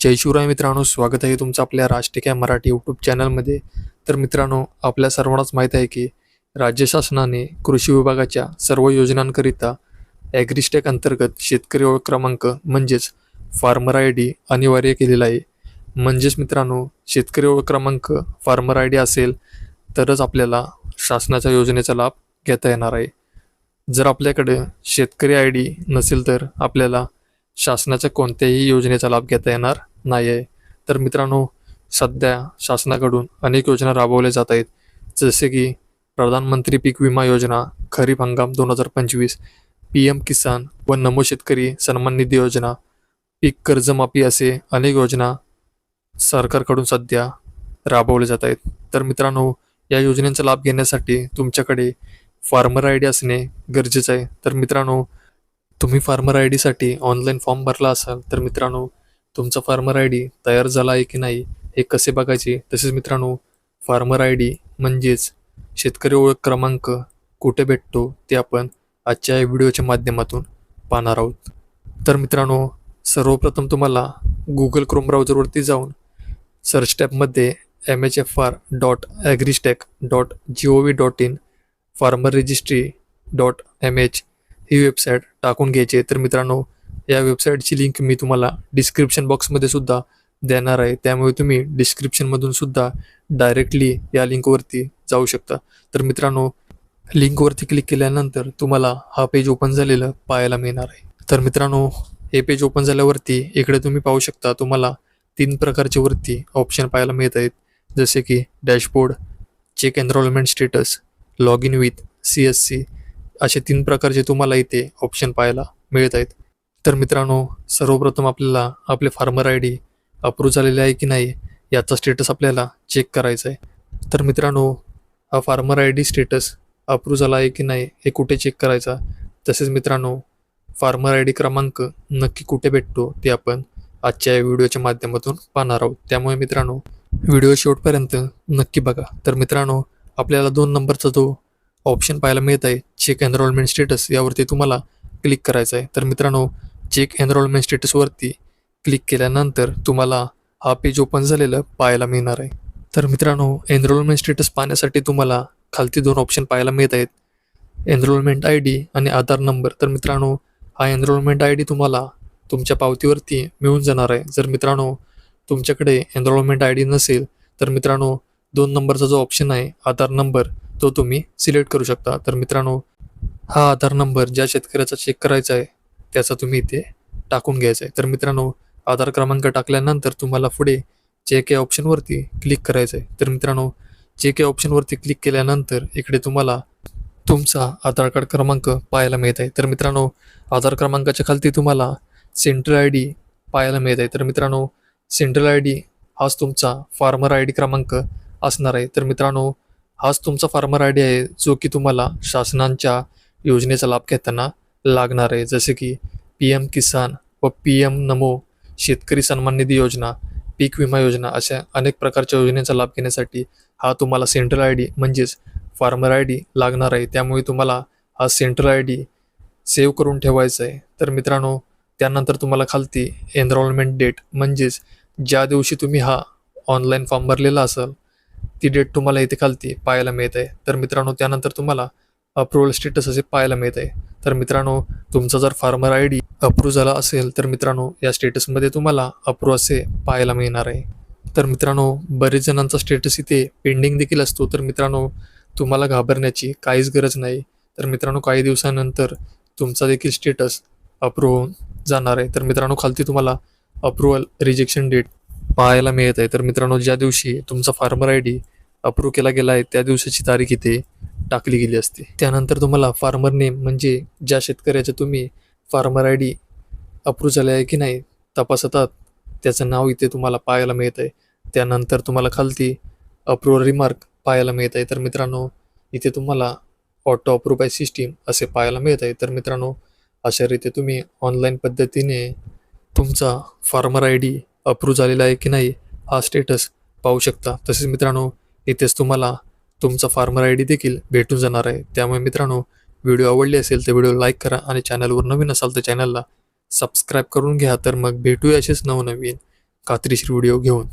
जय शिवराय मित्रांनो स्वागत आहे तुमचं आपल्या राष्ट्रीय मराठी यूट्यूब चॅनलमध्ये. तर मित्रांनो आपल्या सर्वांनाच माहीत आहे की राज्य शासनाने कृषी विभागाच्या सर्व योजनांकरिता ॲग्रिस्टेक अंतर्गत शेतकरी ओळख क्रमांक म्हणजेच फार्मर आय डी अनिवार्य केलेला आहे. म्हणजेच मित्रांनो शेतकरी ओळख क्रमांक फार्मर आय डी असेल तरच आपल्याला शासनाच्या योजनेचा लाभ घेता येणार आहे. जर आपल्याकडे शेतकरी आय डी नसेल तर आपल्याला शासनाच्या कोणत्याही योजनेचा लाभ घेता येणार नाही आहे तर मित्रांनो सध्या शासनाकडून अनेक योजना राबवल्या जात आहेत. जसे की प्रधानमंत्री पीक विमा योजना खरीप हंगाम दोन हजार पंचवीस पी एम किसान व नमो शेतकरी सन्मान निधी योजना पीक कर्जमाफी असे अनेक योजना सरकारकडून सध्या राबवल्या जात आहेत. तर मित्रांनो या योजनेचा लाभ घेण्यासाठी तुमच्याकडे फार्मर आय डी असणे गरजेचं आहे. तर मित्रांनो तुम्ही फार्मर आय डीसाठी ऑनलाईन फॉर्म भरला असाल तर मित्रांनो तुमचा फार्मर आय डी तयार झाला आहे की नाही हे कसे बघायचे? तसेच मित्रांनो फार्मर आय डी म्हणजेच शेतकरी ओळख क्रमांक कुठे भेटतो ते आपण आजच्या या व्हिडिओच्या माध्यमातून पाहणार आहोत. तर मित्रांनो सर्वप्रथम तुम्हाला गुगल क्रोम ब्राउझरवरती जाऊन सर्च टॅबमध्ये M H F R dot agristack dot G O V dot in farmer registry dot M H he website टाकून घ्यायची. आहे तर मित्रांनो या वेबसाईटची लिंक मी तुम्हाला डिस्क्रिप्शन बॉक्समध्ये सुद्धा देणार आहे. त्यामुळे तुम्ही डिस्क्रिप्शनमधून सुद्धा डायरेक्टली या लिंकवरती जाऊ शकता. तर मित्रांनो लिंकवरती क्लिक केल्यानंतर तुम्हाला हा पेज ओपन झालेलं पाहायला मिळणार आहे. तर मित्रांनो हे पेज ओपन झाल्यावरती इकडे तुम्ही पाहू शकता तुम्हाला तीन प्रकारचे वरती ऑप्शन पाहायला मिळत आहेत. जसे की dashboard check enrolment status log in with C S C असे तीन प्रकारचे तुम्हाला इथे ऑप्शन पाहायला मिळत आहेत. तर मित्रांनो सर्वप्रथम आपल्याला आपले फार्मर आय डी अप्रूव्ह झालेले आहे की नाही याचा स्टेटस आपल्याला चेक करायचा आहे. तर मित्रांनो हा farmer I D status approve झाला आहे की नाही हे कुठे चेक करायचा? तसेच मित्रांनो फार्मर आय डी क्रमांक नक्की कुठे भेटतो ते आपण आजच्या या व्हिडिओच्या माध्यमातून पाहणार आहोत. त्यामुळे मित्रांनो व्हिडिओ शेवटपर्यंत नक्की बघा. तर मित्रांनो आपल्याला दोन नंबरचा जो ऑप्शन पाहायला मिळत आहे चेक एनरोलमेंट स्टेटस यावरती तुम्हाला क्लिक करायचं आहे तर मित्रांनो चेक एनरोलमेंट स्टेटसवरती क्लिक केल्यानंतर तुम्हाला हा पेज ओपन झालेलं पाहायला मिळणार आहे. तर मित्रांनो एनरोलमेंट स्टेटस पाहण्यासाठी तुम्हाला खालती दोन ऑप्शन पाहायला मिळत आहेत एनरोलमेंट आय डी आणि आधार नंबर तर मित्रांनो हा एनरोलमेंट आय डी तुम्हाला तुमच्या पावतीवरती मिळून जाणार आहे. जर मित्रांनो तुमच्याकडे एनरोलमेंट आय डी नसेल तर मित्रांनो दोन नंबरचा जो ऑप्शन आहे आधार नंबर तो तुम्ही सिलेक्ट करू शकता. तर मित्रांनो हा आधार नंबर ज्या शेतकऱ्याचा चेक करायचा आहे त्याचा तुम्ही इथे टाकून घ्यायचा आहे. तर मित्रांनो आधार क्रमांक टाकल्यानंतर तुम्हाला पुढे चेक या ऑप्शनवरती क्लिक करायचं आहे. तर मित्रांनो चेक या ऑप्शनवरती क्लिक केल्यानंतर इकडे तुम्हाला तुमचा आधार कार्ड क्रमांक पाहायला मिळत आहे. तर मित्रांनो आधार क्रमांकाच्या खालती तुम्हाला सेंट्रल आय डी पाहायला मिळत आहे. तर मित्रांनो सेंट्रल आय डी हाच तुमचा फार्मर आय डी क्रमांक असणार आहे. तर मित्रांनो हाच तुमचा फार्मर आय डी आहे जो की तुम्हाला शासनांच्या योजनेचा लाभ घेताना लागणार आहे. जसे की पी एम किसान व पी एम नमो शेतकरी सन्मान निधी योजना पीक विमा योजना अशा अनेक प्रकारच्या योजनेचा लाभ घेण्यासाठी हा तुम्हाला सेंट्रल आय डी म्हणजेच फार्मर आय डी लागणार आहे. त्यामुळे तुम्हाला हा सेंट्रल आय डी सेव्ह करून ठेवायचा आहे. तर मित्रांनो त्यानंतर तुम्हाला खालती एनरोलमेंट डेट म्हणजेच ज्या दिवशी तुम्ही हा ऑनलाईन फॉर्म भरलेला असाल ती डेट तुम्हाला इथे खालती पाहायला मिळत आहे तर मित्रांनो त्यानंतर तुम्हाला अप्रुव्हल स्टेटस असे पाहायला मिळत आहे तर मित्रांनो तुमचा जर फार्मर आय डी अप्रूव्ह झाला असेल तर मित्रांनो या स्टेटसमध्ये तुम्हाला अप्रूव्ह असे पाहायला मिळणार आहे. तर मित्रांनो बरेच जणांचा स्टेटस इथे पेंडिंग देखील असतो. तर मित्रांनो तुम्हाला घाबरण्याची काहीच गरज नाही. तर मित्रांनो काही दिवसानंतर तुमचा देखील स्टेटस अप्रूव्ह होऊन जाणार आहे. तर मित्रांनो खालती तुम्हाला अप्रुव्हल रिजेक्शन डेट पाहायला मिळत आहे. तर मित्रांनो ज्या दिवशी तुमचा फार्मर आय डी अप्रूव्ह केला गेला आहे त्या दिवसाची तारीख इथे टाकली गेली असते. त्यानंतर तुम्हाला फार्मर नेम म्हणजे ज्या शेतकऱ्याचं तुम्ही फार्मर आय डी अप्रूव्ह झाले आहे की नाही तपासतात त्याचं नाव इथे तुम्हाला पाहायला मिळत आहे. त्यानंतर तुम्हाला खालती अप्रूव्हल रिमार्क पाहायला मिळत आहे. तर मित्रांनो इथे तुम्हाला ऑटो अप्रूव्ह बाय सिस्टीम असे पाहायला मिळत आहे. तर मित्रांनो अशा रीते तुम्ही ऑनलाईन पद्धतीने तुमचा फार्मर आय डी अप्रूव्ह झालेला आहे की नाही हा स्टेटस पाहू शकता. तसेच मित्रांनो इथेच तुम्हाला तुमचा फार्मर आय डी देखील भेटून जाणार आहे. त्यामुळे मित्रांनो व्हिडिओ आवडली असेल तर व्हिडिओ लाईक करा आणि चॅनलवर नवीन असाल तर चॅनलला सबस्क्राईब करून घ्या. तर मग भेटूया असेच नवनवीन खात्रीशीर व्हिडिओ घेऊन.